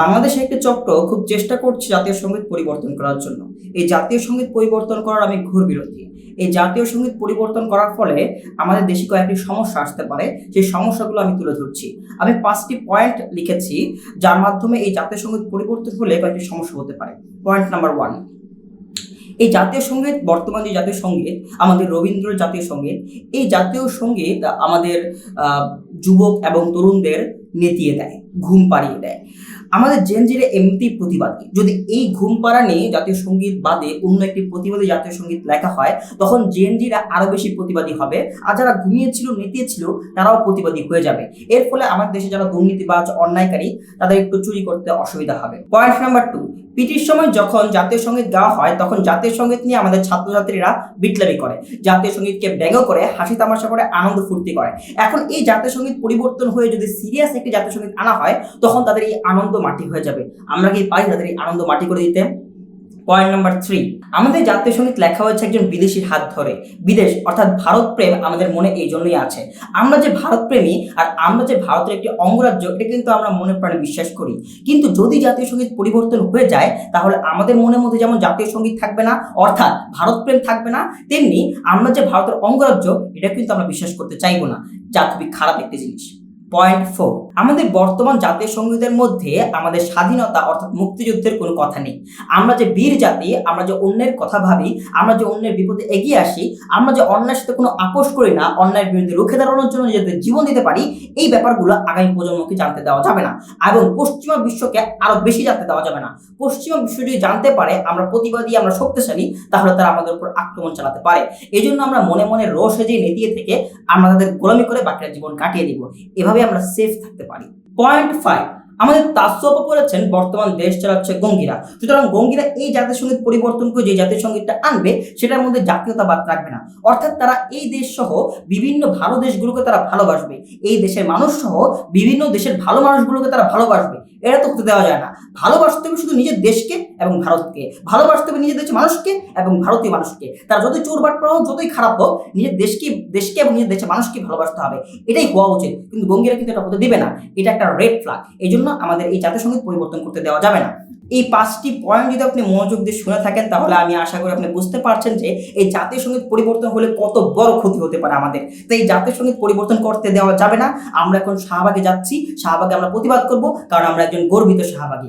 বাংলাদেশে একটি চক্র খুব চেষ্টা করছে জাতীয় সংগীত পরিবর্তন করার জন্য। এই জাতীয় সংগীত পরিবর্তন করার আমি ঘোর বিরোধী। এই জাতীয় সংগীত পরিবর্তন করার ফলে আমাদের দেশে কয়েকটি সমস্যা আসতে পারে, সেই সমস্যাগুলো আমি তুলে ধরছি। আমি পাঁচটি পয়েন্ট লিখেছি, যার মাধ্যমে এই জাতীয় সংগীত পরিবর্তন হলে কয়েকটি সমস্যা হতে পারে। পয়েন্ট নাম্বার ওয়ান, এই জাতীয় সংগীত, বর্তমান যে জাতীয় সংগীত, আমাদের রবীন্দ্র জাতীয় সংগীত, এই জাতীয় সংগীত আমাদের যুবক এবং তরুণদের নেতিয়ে দেয়, ঘুম পাড়িয়ে দেয়। আমাদের জেনজিরে এমনিতেই প্রতিবাদী। যদি এই ঘুম পাড়া নিয়ে জাতীয় সংগীত বাদে অন্য একটি প্রতিবাদী জাতীয় সংগীত লেখা হয়, তখন জেনজিরা আরও বেশি প্রতিবাদী হবে। আর যারা ঘুমিয়েছিল, নেতিয়েছিল, তারাও প্রতিবাদী হয়ে যাবে। এর ফলে আমাদের দেশে যারা দুর্নীতিবাজ, অন্যায়কারী, তাদের একটু চুরি করতে অসুবিধা হবে। পয়েন্ট নাম্বার টু পিটির সময় যখন জাতীয় সংগীত গাওয়া হয়, তখন জাতীয় সংগীত নিয়ে আমাদের ছাত্রছাত্রীরা বিটলামি করে। জাতীয় সঙ্গীতকে ব্যঙ্গ করে, হাসি তামাশা করে, আনন্দ ফুর্তি করে। এখন এই জাতীয় সংগীত পরিবর্তন হয়ে যদি সিরিয়াস একটি জাতীয় সংগীত আনা হয়, তখন তাদের এই আনন্দ মাটি হয়ে যাবে। আমরা কি পারি তাদের এই আনন্দ মাটি করে দিতে? পয়েন্ট নাম্বার থ্রি আমাদের জাতীয় সংগীত লেখা হয়েছে একজন বিদেশির হাত ধরে। বিদেশ, অর্থাৎ ভারত প্রেম আমাদের মনে এই জন্যই আছে। আমরা যে ভারত প্রেমী আর আমরা যে ভারতের একটি অঙ্গরাজ্য, এটা কিন্তু আমরা মনে প্রাণে বিশ্বাস করি। কিন্তু যদি জাতীয় সংগীত পরিবর্তন হয়ে যায়, তাহলে আমাদের মনের মধ্যে যেমন জাতীয় সংগীত থাকবে না, অর্থাৎ ভারত প্রেম থাকবে না, তেমনি আমরা যে ভারতের অঙ্গরাজ্য এটা কিন্তু আমরা বিশ্বাস করতে চাইব না। যা খুবই খারাপ একটি জিনিস। পয়েন্ট ফোর আমাদের বর্তমান জাতীয় সঙ্গীতের মধ্যে আমাদের স্বাধীনতা অর্থাৎ মুক্তিযুদ্ধের কোনো কথা নেই। আমরা যে বীর জাতি, আমরা যে অন্যের কথা ভাবি, আমরা যে অন্যের বিপদে এগিয়ে আসি, আমরা যে অন্যায়ের সাথে কোনো আপোষ করি না অন্যায়ের বিরুদ্ধে রুখে দাঁড়ানোর জন্য নিজেদের জীবন দিতে পারি এই ব্যাপারগুলো আগামী প্রজন্মকে জানতে দেওয়া যাবে না। এবং পশ্চিমা বিশ্বকে আরও বেশি জানতে দেওয়া যাবে না। পশ্চিমা বিশ্ব যদি জানতে পারে, আমরা প্রতিবাদী, আমরা শক্তিশালী, তাহলে তারা আমাদের উপর আক্রমণ চালাতে পারে। এই জন্য আমরা মনে মনে রোষ যে নেতিয়ে থেকে আমরা তাদের গোলামি করে বাকিরা জীবন কাটিয়ে দিব এভাবে আমরা সেফ থাকতে পারি। পয়েন্ট ফাইভ আমাদের তাস্যপ করেছেন বর্তমান দেশ চালাচ্ছে গঙ্গিরা। সুতরাং গঙ্গিরা এই জাতীয় সংগীত পরিবর্তন করে যে জাতীয় সঙ্গীতটা আনবে, সেটার মধ্যে জাতীয়তাবাদ রাখবে না। অর্থাৎ তারা এই দেশ সহ বিভিন্ন ভালো দেশগুলোকে তারা ভালোবাসবে। এই দেশের মানুষ সহ বিভিন্ন দেশের ভালো মানুষগুলোকে তারা ভালোবাসবে। এটা তো হতে দেওয়া যায় না। ভালোবাসতে হবে শুধু নিজের দেশকে এবং ভারতকে। ভালোবাসতে হবে নিজের দেশের মানুষকে এবং ভারতীয় মানুষকে। তার যতই চোর বাটপাড়া হোক, যতই খারাপ হোক, নিজের দেশকে দেশকে এবং নিজের দেশের মানুষকে ভালোবাসতে হবে। এটাই হওয়া উচিত। কিন্তু গঙ্গিরা কিন্তু এটা হতে দেবে না। এটা একটা রেড ফ্ল্যাগ এই জন্য আমাদের এই জাতীয় সংগীত পরিবর্তন করতে দেওয়া যাবে না। এই পাঁচটি পয়েন্ট যদি আপনি মনোযোগ দিয়ে শুনে থাকেন, তাহলে আমি আশা করি আপনি বুঝতে পারছেন যে এই জাতীয় সংগীত পরিবর্তন হলে কত বড় ক্ষতি হতে পারে আমাদের। তাই এই জাতীয় সংগীত পরিবর্তন করতে দেওয়া যাবে না। আমরা এখন শাহবাগে যাচ্ছি। শাহবাগে আমরা প্রতিবাদ করব, কারণ আমরা একজন গর্বিত শাহবাগী।